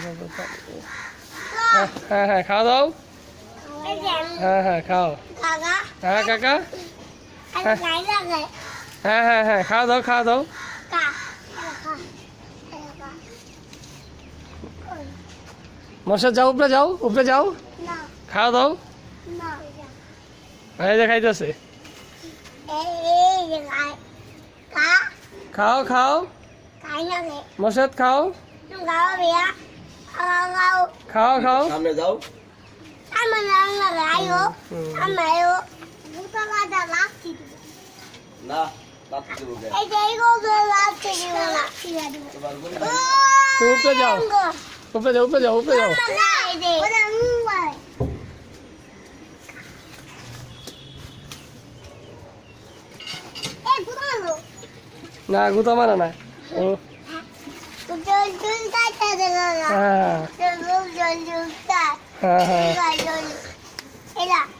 হ্যাঁ, হ্যাঁ হ্যাঁ খাওয়া দাও হ্যাঁ হ্যাঁ খাও। হ্যাঁ কাকা? আর হ্যাঁ হ্যাঁ হ্যাঁ খাওয়া দাও খাওয়া দাও। মশা যাও উপরে যাও উপরে যাও। খাওয়া দাও। না এই যে খাইতেছে। এই এই যে গাই কা খাও খাও। মশাদ খাও। গাও খাও খাও সামনে যাও আমার নাম লাগে আয়ো হুম। আমার আয়ো দুটো গাদা লাগছি না লাথি দেবো গে। এই যে এইগুলো লাগছে কি বলা এবার বলি তুমি উপরে যাও উপরে যাও উপরে যাও উপরে যাও না গুতা মারা না ও Con Lucas. Ajá. Con Lucas. Era.